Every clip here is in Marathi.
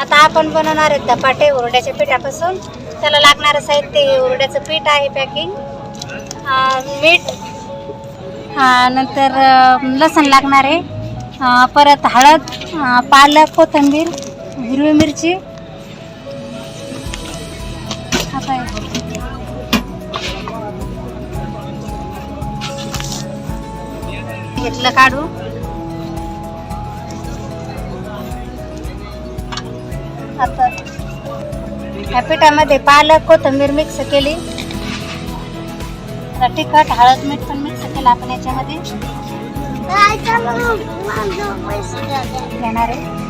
आता आपण बनवणार आहेत धपाटे उरड्याच्या पिठापासून. त्याला लागणारं साहित्य हे उरड्याचं पीठ आहे पॅकिंग मीठ. हा, नंतर लसण लागणार आहे. परत हळद पालक कोथिंबीर हिरवी मिरची. घेतलं काढू हॅपिटामध्ये पिठामध्ये पालक कोथिंबीर मिक्स केली. आता तिखट हळद मीठ पण मिक्स केलं आपण याच्यामध्ये. घेणार आहे.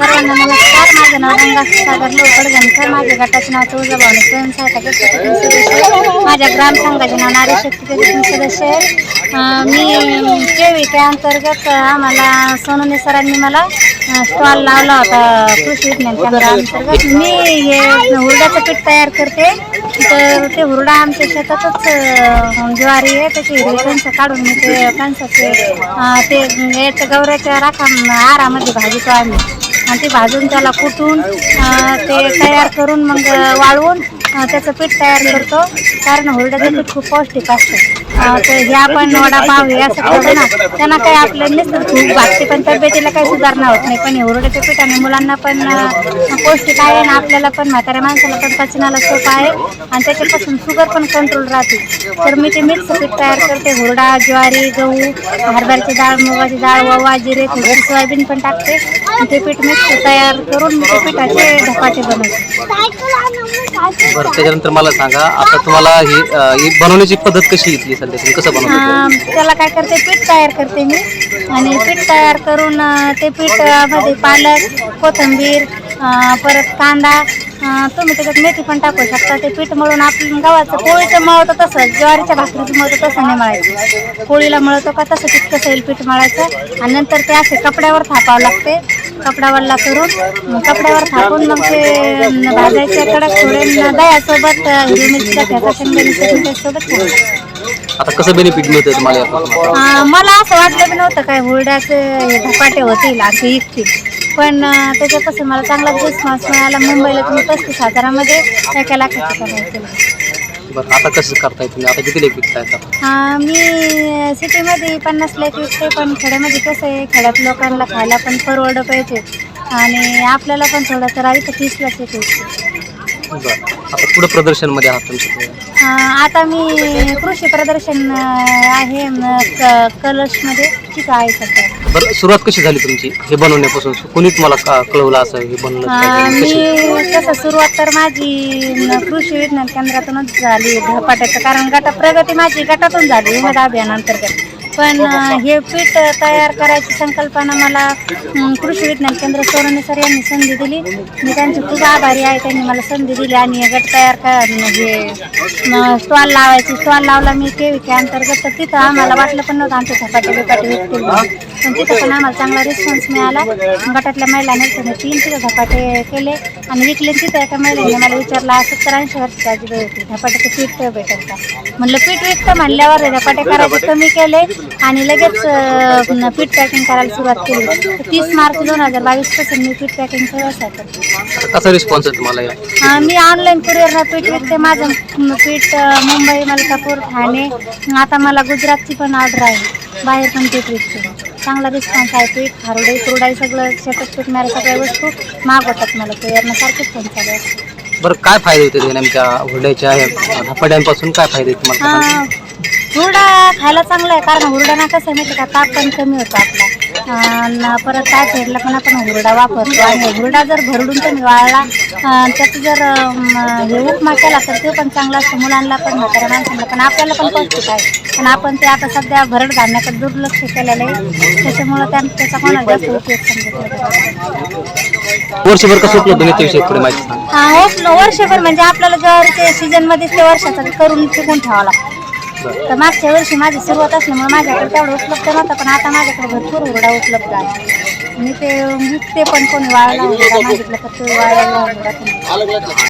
सर्वांना नमस्कार. माझं नाव गंगा सागर लोकड गणकर माझ्या गटाचं नाव तुळजाभवानी स्वयंसहायता गटाचे सदस्य माझ्या ग्रामसंघाचे नाव नारी शक्ती सदस्य आहे. मी केवी त्या अंतर्गत आम्हाला सोनोने सरांनी मला स्टॉल लावला होता कृषी विज्ञान केंद्राअंतर्गत मी हे हुरड्याचं पीठ तयार करते. तर ते हुरडा आमच्या शेतातच ज्वारी आहे. त्याची हिरवी कणसं काढून मी ते कणसाचे ते याच्या गवऱ्याच्या राखा आरामध्ये भाजतो आम्ही. आणि ते भाजून त्याला कुटून ते तयार करून मग वाळवून त्याचं पीठ तयार करतो. कारण हुरड्याचं पीठ खूप पौष्टिक असतं. तर हे आपण वडापाव हे असं खातो ना त्यांना काही आपलं नसतं खूप भागते पण तब्येतीला काही सुधारणा होत नाही. पण हे पीठ आणि मुलांना पण पौष्टिक आहे आणि आपल्याला पण म्हाताऱ्या माणसाला पण पचनाला सोपं आहे. आणि त्याच्यापासून शुगर पण कंट्रोल राहते. तर मी ते मिक्स पीठ तयार करते. हुरडा ज्वारी गहू हरभऱ्याची डाळ मुगाची डाळ ववा जिरे थोडी सोयाबीन पण टाकते. आणि ते पीठ मिक्स तयार करून मी ते पिठाचे धपाटे बनवते. बरं त्याच्यानंतर मला सांगा आता तुम्हाला ही ही बनवण्याची पद्धत कशी इथली सध्या तुम्ही? कसं बनवता अं, त्याला काय करते पीठ तयार करते मी. आणि पीठ तयार करून अं, ते पीठ अं, मध्ये पालक कोथिंबीर अं, परत कांदा अं, तुम्ही त्याच्यात मेथी पण टाकू शकता. ते पीठ मळून आपण गव्हाचं पोळीचं मळतो तसं ज्वारीच्या भाकरीचं मळतो तसं नाही मळायचं. पोळीला मळतो का तसं तितकं सैल पीठ मळायचं. आणि नंतर ते असे कपड्यावर थापावं लागते. कपड्यावरला करून मग कपड्यावर थापून मग ते अं, भाजायचे कडक थोडे न दह्यासोबत अं, हिरवी खायचं. आता कसं बेनिफिट मिळतं तुम्हाला यापासून अं, मला असं वाटलं बी नव्हतं काय हुरड्याचे धपाटे होतील आणि ते इकतील. पण त्याच्यापासून मला चांगला रिस्पॉन्स मिळाला. मुंबईला तुम्ही पस्तीस हजारामध्ये एका लाखाची कमाई केली. बरं आता कसं करताय तुम्ही? आता किती लेख विकताय आता? अं, मी सिटीमध्ये पन्नास लाख विकते पण खेड्यामध्ये कसं आहे खेड्यात लोकांना खायला पण परवड पाहिजे. आणि आपल्याला पण थोडं तर इथं तीस लाख एक विकते. बरं आता पुढं प्रदर्शनमध्ये आहात तुमचं ते. आता मी कृषी प्रदर्शन अं, आहे म, क- कलशमध्ये तिथं आहे सध्या. बरं सुरुवात कशी झाली तुमची? हे बनवण्यापासून कोणी तुम्हाला का कळवलं असं हे बनवलं अं, पाहिजे कशी मी कसं सुरुवात तर माझी न- कृषी विज्ञान केंद्रातूनच झाली. धपाट्याचं कारण गटा प्रगती माझी गटातून झाली. उमेद अभियानांतर्गत. पण हे पीठ तयार करायची संकल्पना मला कृषी विज्ञान केंद्र सोरणे सर यांनी संधी दिली. मी त्यांची खूप आभारी आहे. त्यांनी मला संधी दिली आणि हे गट तयार कर म्हणजे स्टॉल लावायची. स्टॉल लावला मी के विके अंतर्गत. तर तिथं आम्हाला वाटलं पण नव्हतं आमच्या झपाटे बिपाटे विकतील पण तिथं पण आम्हाला चांगला रिस्पॉन्स मिळाला. गटातल्या महिलांनी तीन तिथं झपाटे केले. आणि विकले तिथं एका महिलेने मला विचारला सत्तर ऐंशी वर्षाची आजी होती धपाट्याचं पीठ भेटेल का? म्हणलं पीठ विकतं म्हणल्यावर धपाटे करायचे कमी केले आणि लगेच अं, पीठ पॅकिंग करायला सुरुवात केली. तर तीस मार्च दोन हजार बावीसपासून मी पीठ पॅकिंगचा व्यवसाय करते आता कसा रिस्पॉन्स आहे तुम्हाला या अं, मी ऑनलाईन कुरिअरनं पीठ विकते माझं म, पीठ अं, मुंबई मलकापूर ठाणे आता मला गुजरातची पण ऑर्डर आहे बाहेर पण पीठ विकते. चांगला रिस्पॉन्स आहे पीठ खारोडे कुरडाई सगळं शेतात पिकणाऱ्या सगळ्या वस्तू मागवतात मला कुरिअरनं सारखेच फोन चालू आहे. बरं काय फायदे होते ते नेमक्या हुरड्याच्या ह्या धपाट्यांपासून काय फायदे आहेत तुम्हाला हुरडा खायला चांगला आहे कारण हुरडाना कसं आहे माहिती का? ताप पण कमी होतो आपला. परत टायफॉइडला पण आपण हुरडा वापरतो आणि हुरडा जर भरडून तुम्ही वाळला त्याचं जर हे उपमा केला तर ते पण चांगला असतो. मुलांना पण म्हाताऱ्या माणसांना पण. आपल्याला पण पौष्टिक आहे पण आपण ते आता सध्या भरड घालण्याकडे दुर्लक्ष केलेलं आहे. त्याच्यामुळं त्या त्याचा कोणाला जास्त उपयोग समजत वर्षभर कसं उपलब्ध माहिती हा वर्षभर म्हणजे आपल्याला ज्वारीच्या सीझनमध्ये ते वर्षाचं करून टिकून ठेवावं लागतं. तर मागच्या वर्षी माझी सुरुवात असल्यामुळे माझ्याकडे तेवढं उपलब्ध नव्हतं पण आता माझ्याकडे भरपूर हुरडा उपलब्ध आहे. मी ते विकते पण कोणी वाळला हुरडा मागितलं तर ते हुरडा